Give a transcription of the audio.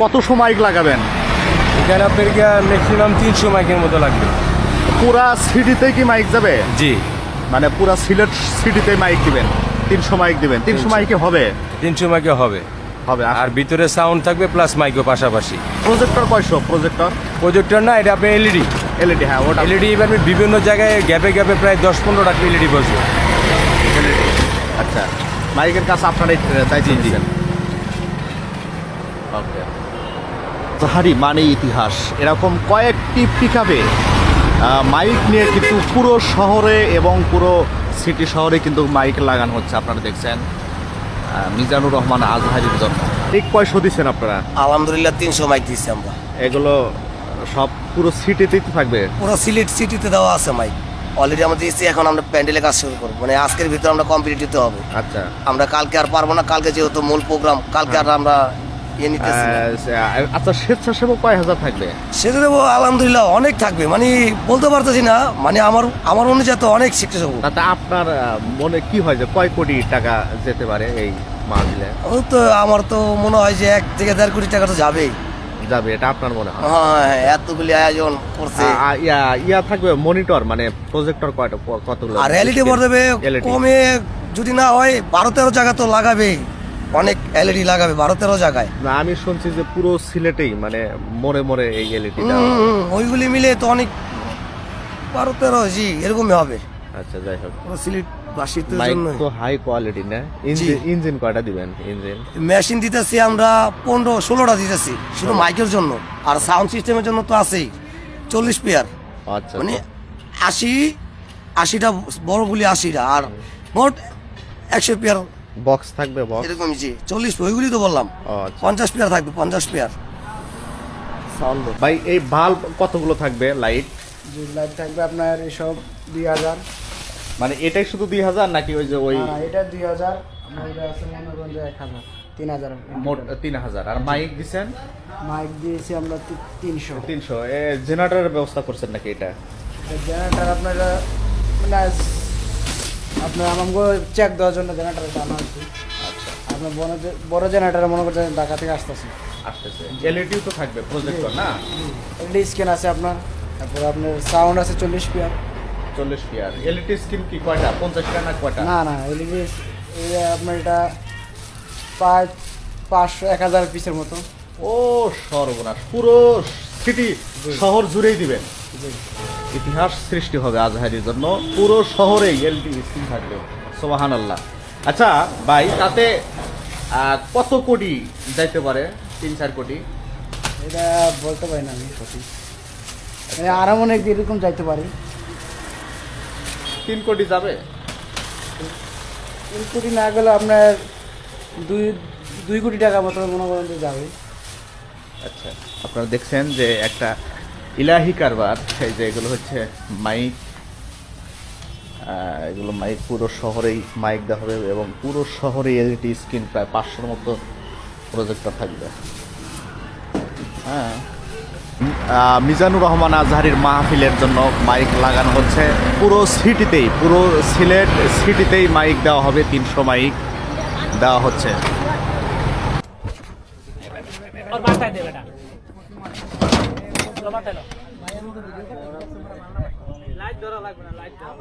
কত সময় লাগাবেন? এখানে আপনার ম্যাক্সিমাম তিনশো মাইকের মতো লাগবে। পুরা সিটিতে কি মাইক যাবে? জি। মানে পুরা সিলেট সিটিতে মাইক দিবেন? তিনশো মাইক দিবেন। তিনশো মাইকে হবে? তিনশো মাইকে হবে। হবে আর আর ভিতরে সাউন্ড থাকবে প্লাস মাইকও পাশাপাশি। প্রজেক্টর কয়শো? প্রজেক্টর প্রজেক্টর না এটা আপনার এলইডি এলইডি হ্যাঁ ওটা এলইডি এবার বিভিন্ন জায়গায় গ্যাপে গ্যাপে প্রায় দশ পনেরো টাকা এলইডি বসবে। আচ্ছা। মাইকের কাছে আপনারাই জি। দিচ্ছেন ওকে জাহারি মানে ইতিহাস। এরকম কয়েকটি পিকাপে মাইক নিয়ে কিন্তু পুরো শহরে এবং পুরো সিটি শহরে কিন্তু মাইক লাগানো হচ্ছে আপনারা দেখছেন। মিজানুর রহমান আজহারির জন্য ঠিক কয়শো দিচ্ছেন আপনারা? আলহামদুলিল্লাহ তিনশো মাইক দিচ্ছি আমরা। এগুলো সব পুরো সিটিতেই তো থাকবে? পুরো সিলেট সিটিতে দেওয়া আছে মাইক। অলরেডি আমাদের দিয়েছি এখন আমরা প্যান্ডেলে কাজ শুরু করব। মানে আজকের ভিতরে আমরা কমপ্লিট দিতে হবে। আচ্ছা। আমরা কালকে আর পারব না কালকে যেহেতু মূল প্রোগ্রাম কালকে আর আমরা আচ্ছা স্বেচ্ছাসেবক কয় হাজার থাকবে? আলহামদুলিল্লাহ অনেক থাকবে। মানে বলতে পারতেছি না মানে আমার আমার অনুযায়ী তো অনেক শিখতে তাতে আপনার মনে কি হয় যে কয় কোটি টাকা যেতে পারে এই মাহফিলে? ও তো আমার তো মনে হয় যে এক থেকে দেড় কোটি টাকা তো যাবেই। যাবে এটা আপনার মনে হয়? হ্যাঁ এতগুলি আয়োজন করছে। ইয়া ইয়া থাকবে মনিটর মানে প্রজেক্টর কয়টা কতগুলো? আর এলইডি বড় দেবে কমে যদি না হয় বারো তেরো জায়গা তো লাগাবেই। অনেক এলইডি লাগাবে বারো তেরো জায়গায়। না আমি শুনছি যে পুরো সিলেটেই মানে মোড়ে মোড়ে এই এলইডি হুম, ওইগুলি মিলে তো অনেক বারো তেরো জি এরকমই হবে। আচ্ছা যাই হোক। পুরো সিলেট মাইক জন্য তো হাই কোয়ালিটি না? ইঞ্জিন ইঞ্জিন কয়টা দিবেন? ইঞ্জিন মেশিন দিতেছি আমরা পনেরো ষোলোটা দিতেছি শুধু মাইকের জন্য। আর সাউন্ড সিস্টেমের জন্য তো আছেই চল্লিশ পেয়ার আচ্ছা মানে আশি আশিটা বড়গুলি আশিটা আর মোট একশো পেয়ার বক্স থাকবে বক্স এরকম জি। চল্লিশ ওইগুলি তো বললাম। ও আচ্ছা। পঞ্চাশ পেয়ার থাকবে পঞ্চাশ পেয়ার। সাউন্ড ভাই এই বাল্ব কতগুলো থাকবে লাইট যে লাইট থাকবে আপনার এসব দুই হাজার। মানে এটাই শুধু দুই হাজার নাকি ওই যে ওই না, এটা দুই হাজার আছে মনে করেন যে এক হাজার তিন হাজার। মোট তিন হাজার। আর মাইক দিছেন? মাইক দিয়েছি আমরা তিনশো। তিনশো। এ জেনারেটরের ব্যবস্থা করছেন নাকি এটা? জেনারেটার আপনার মানে আপনার আমাকে চেক দেওয়ার জন্য জেনারেটারটা আনা আচ্ছা আপনার বড় বড় জেনারেটার মনে করছেন ঢাকা থেকে আসতেছে। আসতেছে। এলইডিও তো থাকবে প্রজেক্টর না? এলডি স্ক্যান আছে আপনার। তারপর আপনার সাউন্ড আছে চল্লিশ পিয়ার। চল্লিশ পিয়ার। এলইডি স্ক্রিন কি কয়টা? পঞ্চাশটা না কয়টা? না না এলইডি আপনার এটা পাঁচ পাঁচশো এক হাজার পিসের মতো। ও সর্বনাশ। পুরো সিটি শহর জুড়েই দিবেন। জি। ইতিহাস সৃষ্টি হবে আজহারির জন্য। পুরো শহরেই এলইডি স্ক্রিন থাকবে। সোবাহান আল্লাহ আচ্ছা ভাই তাতে কত কোটি যাইতে পারে? তিন চার কোটি? এটা বলতে পারি না আমি সঠিক। মানে আরও অনেক এরকম যাইতে পারি। তিন কোটি যাবে? তিন কোটি না গেলে আপনার দুই দুই কোটি টাকা মতো মনে করেন যাবে। আচ্ছা। আপনারা দেখছেন যে একটা ইলাহি কারবার, এই যে এগুলো হচ্ছে মাইক এগুলো মাইক পুরো শহরেই, মাইক দেওয়া হবে এবং পুরো শহরে এলইডি স্ক্রিন প্রায় পাঁচশোর মতো প্রজেক্টর থাকবে। হ্যাঁ। মিজানুর রহমান আজহারির মাহফিলের জন্য মাইক লাগানো হচ্ছে। পুরো সিটিতেই, পুরো সিলেট সিটিতেই মাইক দেওয়া হবে, তিনশো মাইক দেওয়া হচ্ছে। লাইট ধরা লাগবে না লাইট ধরা